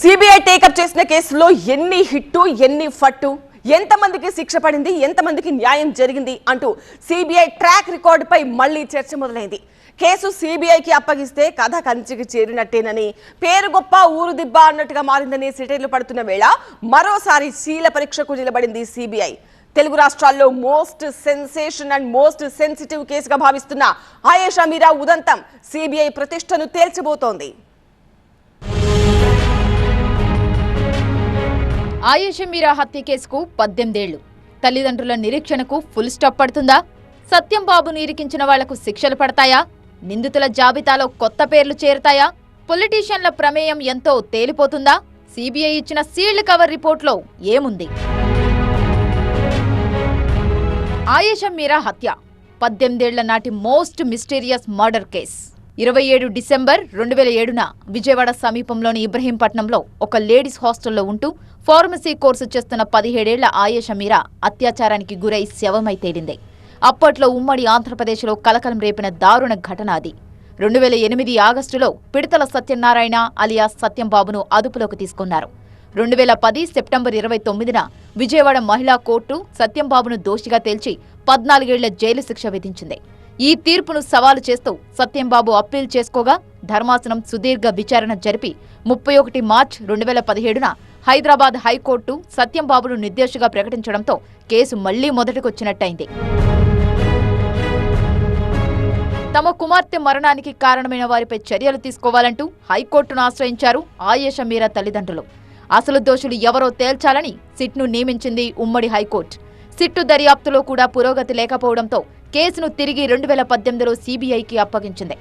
CBI take up చేసిన కేసులో ఎన్ని హిట్టు ఎన్ని ఫట్టు ఎంతమందికి శిక్ష పడింది ఎంతమందికి న్యాయం జరిగింది అంటూ సిబిఐ ట్రాక్ రికార్డుపై మళ్ళీ చర్చ మొదలైంది. కేసు సిబిఐకి అప్పగిస్తే కథ కంచికి చేరినట్టేనని పేరు గొప్ప ఊరు దిబ్బ అన్నట్టుగా మారిందని సిటీలు పడుతున్న వేళ మరోసారి శీల పరీక్షకు నిలబడింది సిబిఐ తెలుగు రాష్ట్రాల్లో most sensation and most sensitive కేసుగా భావిస్తున్న ఆయేషా మీరా ఉదంతం సిబిఐ ప్రతిష్టను తేల్చబోతోంది. ఆయేష మీరా హత్య కేసుకు పద్దెనిమిదేళ్ళు. తల్లిదండ్రుల నిరీక్షణకు ఫుల్ స్టాప్ పడుతుందా? సత్యం బాబును ఇరికించిన వాళ్ళకు శిక్షలు పడతాయా? నిందితుల జాబితాలో కొత్త పేర్లు చేరతాయా? పొలిటీషియన్ల ప్రమేయం ఎంతో తేలిపోతుందా? సిబిఐ ఇచ్చిన సీల్డ్ కవర్ రిపోర్ట్లో ఏముంది? ఆయేష మీరా హత్య. పద్దెనిమిదేళ్ళ నాటి మోస్ట్ మిస్టీరియస్ మర్డర్ కేస్. ఇరవై ఏడు డిసెంబర్ రెండు వేల ఏడున విజయవాడ సమీపంలోని ఇబ్రహీంపట్నంలో ఒక లేడీస్ హాస్టల్లో ఉంటూ ఫార్మసీ కోర్సు చేస్తున్న పదిహేడేళ్ళ ఆయేష మీరా అత్యాచారానికి గురై శవమై తేలింది. అప్పట్లో ఉమ్మడి ఆంధ్రప్రదేశ్లో కలకలం రేపిన దారుణ ఘటన అది. రెండు వేల ఎనిమిది ఆగస్టులో పిడతల సత్యనారాయణ అలియాస్ సత్యంబాబును అదుపులోకి తీసుకున్నారు. రెండు వేల పది సెప్టెంబర్ ఇరవై తొమ్మిదిన విజయవాడ మహిళా కోర్టు సత్యంబాబును దోషిగా తేల్చి పద్నాలుగేళ్ళ జైలు శిక్ష విధించింది. ఈ తీర్పును సవాలు చేస్తూ సత్యంబాబు అప్పీల్ చేసుకోగా ధర్మాసనం సుదీర్ఘ విచారణ జరిపి ముప్పై ఒకటి మార్చ్ రెండు వేల పదిహేడున హైదరాబాద్ హైకోర్టు సత్యంబాబును నిర్దోషిగా ప్రకటించడంతో కేసు మళ్ళీ మొదటికొచ్చినట్టయింది. తమ కుమార్తె మరణానికి కారణమైన వారిపై చర్యలు తీసుకోవాలంటూ హైకోర్టును ఆశ్రయించారు ఆయేష మీరా తల్లిదండ్రులు. అసలు దోషులు ఎవరో తేల్చాలని సిట్ను నియమించింది ఉమ్మడి హైకోర్టు. సిట్టు దర్యాప్తులో కూడా పురోగతి లేకపోవడంతో కేసును తిరిగి రెండు వేల పద్దెనిమిదిలో సీబీఐకి అప్పగించింది.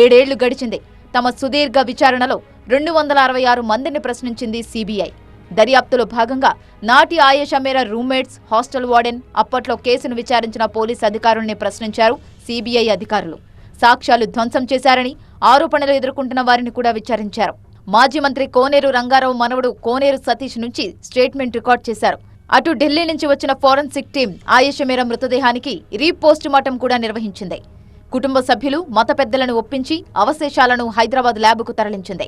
ఏడేళ్ళు గడిచింది. తమ సుదీర్ఘ విచారణలో రెండు వందల అరవై ఆరు మందిని ప్రశ్నించింది సీబీఐ. దర్యాప్తులో భాగంగా నాటి ఆయేషా మేర రూమ్మేట్స్ హాస్టల్ వార్డెన్ అప్పట్లో కేసును విచారించిన పోలీస్ అధికారుల్ని ప్రశ్నించారు సీబీఐ అధికారులు. సాక్ష్యాలు ధ్వంసం చేశారని ఆరోపణలు ఎదుర్కొంటున్న వారిని కూడా విచారించారు. మాజీ మంత్రి కోనేరు రంగారావు మనవడు కోనేరు సతీష్ నుంచి స్టేట్మెంట్ రికార్డ్ చేశారు. అటు ఢిల్లీ నుంచి వచ్చిన ఫోరెన్సిక్ టీం ఆయేషమేర మృతదేహానికి రీపోస్ట్ మార్టం కూడా నిర్వహించింది. కుటుంబ సభ్యులు మత పెద్దలను ఒప్పించి అవశేషాలను హైదరాబాద్ ల్యాబ్కు తరలించింది.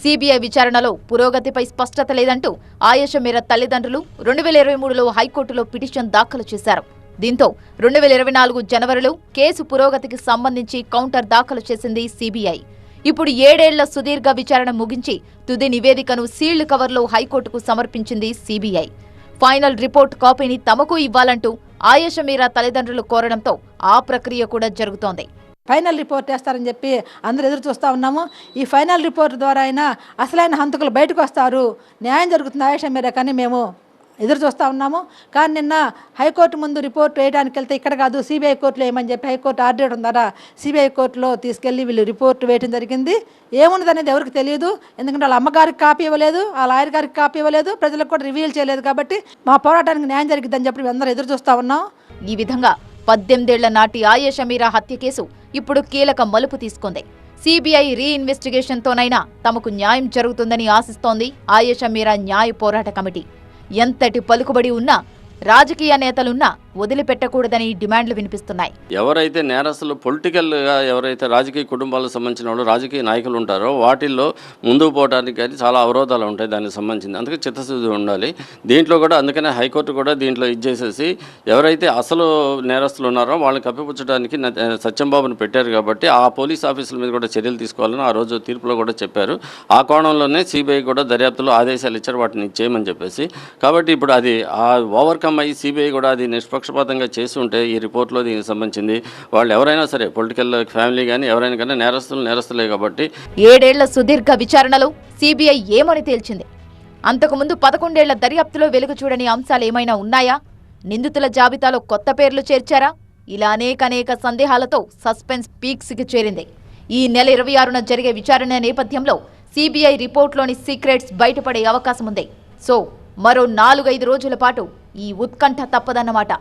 సీబీఐ విచారణలో పురోగతిపై స్పష్టత లేదంటూ ఆయేషమేర తల్లిదండ్రులు రెండు వేల ఇరవై మూడులో హైకోర్టులో పిటిషన్ దాఖలు చేశారు. దీంతో రెండు వేల ఇరవై నాలుగు జనవరిలో కేసు పురోగతికి సంబంధించి కౌంటర్ దాఖలు చేసింది సీబీఐ. ఇప్పుడు ఏడేళ్ళ సుదీర్ఘ విచారణ ముగించి తుది నివేదికను సీల్డ్ కవర్లో హైకోర్టుకు సమర్పించింది సీబీఐ. ఫైనల్ రిపోర్ట్ కాపీని తమకు ఇవ్వాలంటూ ఆయేష మీరా తల్లిదండ్రులు కోరడంతో ఆ ప్రక్రియ కూడా జరుగుతోంది. ఫైనల్ రిపోర్ట్ వేస్తారని చెప్పి అందరు ఎదురు చూస్తూ ఉన్నాము. ఈ ఫైనల్ రిపోర్ట్ ద్వారా అయినా అసలైన హంతకులు బయటకు వస్తారు. న్యాయం జరుగుతుంది ఆయేషా మీరా కానీ మేము. ఎదురు చూస్తూ ఉన్నాము. కానీ నిన్న హైకోర్టు ముందు రిపోర్ట్ వేయడానికి వెళ్తే ఇక్కడ కాదు సిబిఐ కోర్టులో ఏమని చెప్పి హైకోర్టు ఆర్డర్ ఉందా సిబిఐ కోర్టులో తీసుకెళ్ళి వీళ్ళు రిపోర్ట్ వేయడం జరిగింది. ఏమున్నది అనేది ఎవరికి తెలియదు. ఎందుకంటే వాళ్ళ అమ్మగారికి కాపీ ఇవ్వలేదు వాళ్ళ లాయర్ గారికి కాపీ ఇవ్వలేదు ప్రజలకు కూడా రివీల్ చేయలేదు కాబట్టి మా పోరాటానికి న్యాయం జరిగిద్దని చెప్పి అందరూ ఎదురు చూస్తూ ఉన్నాం. ఈ విధంగా పద్దెనిమిదేళ్ళ నాటి ఆయేష మీరా హత్య కేసు ఇప్పుడు కీలక మలుపు తీసుకుంది. సిబిఐ రీఇన్వెస్టిగేషన్తోనైనా తమకు న్యాయం జరుగుతుందని ఆశిస్తోంది ఆయేష మీరా న్యాయ పోరాట కమిటీ. ఎంతటి పలుకుబడి ఉన్నా రాజకీయ నేతలున్నా వదిలిపెట్టకూడదని డిమాండ్లు వినిపిస్తున్నాయి. ఎవరైతే నేరస్తులు పొలిటికల్గా ఎవరైతే రాజకీయ కుటుంబాలకు సంబంధించిన వాళ్ళు రాజకీయ నాయకులు ఉంటారో వాటిల్లో ముందుకు పోవడానికి కానీ చాలా అవరోధాలు ఉంటాయి దానికి సంబంధించింది. అందుకే చిత్తశుద్ధి ఉండాలి. దీంట్లో కూడా అందుకనే హైకోర్టు కూడా దీంట్లో ఇచ్చేసేసి ఎవరైతే అసలు నేరస్తులు ఉన్నారో వాళ్ళని కప్పిపుచ్చడానికి సత్యంబాబును సత్యంబాబుని పెట్టారు కాబట్టి ఆ పోలీస్ ఆఫీసుల మీద కూడా చర్యలు తీసుకోవాలని ఆ రోజు తీర్పులో కూడా చెప్పారు. ఆ కోణంలోనే సిబిఐ కూడా దర్యాప్తులో ఆదేశాలు ఇచ్చారు వాటిని చేయమని చెప్పేసి. కాబట్టి ఇప్పుడు అది ఆ ఓవర్కమ్ అయ్యి సిబిఐ కూడా అది నిష్పక్షపాతంగా చేసి ఉంటే ఈ రిపోర్ట్లో దీనికి సంబంధించింది. వాళ్ళు ఎవరైనా సరే పొలిటికల్ ఫ్యామిలీ కానీ ఎవరైనా కానీ నేరస్తులు నేరస్తులే కాబట్టి. ఏడేళ్ళ సుదీర్ఘ విచారణలో సిబిఐ ఏమని తేల్చింది? అంతకుముందు పదకొండేళ్ళ దర్యాప్తులో వెలుగు చూడని అంశాలు ఏమైనా ఉన్నాయా? నిందితుల జాబితాలో కొత్త పేర్లు చేర్చారా? ఇలా అనేకనేక సందేహాలతో సస్పెన్స్ పీక్స్కి చేరింది. ఈ నెల ఇరవై ఆరున జరిగే విచారణ నేపథ్యంలో సిబిఐ రిపోర్ట్లోని సీక్రెట్స్ బయటపడే అవకాశం ఉంది సో మరో నాలుగైదు రోజుల పాటు ఈ ఉత్కంఠ తప్పదన్నమాట.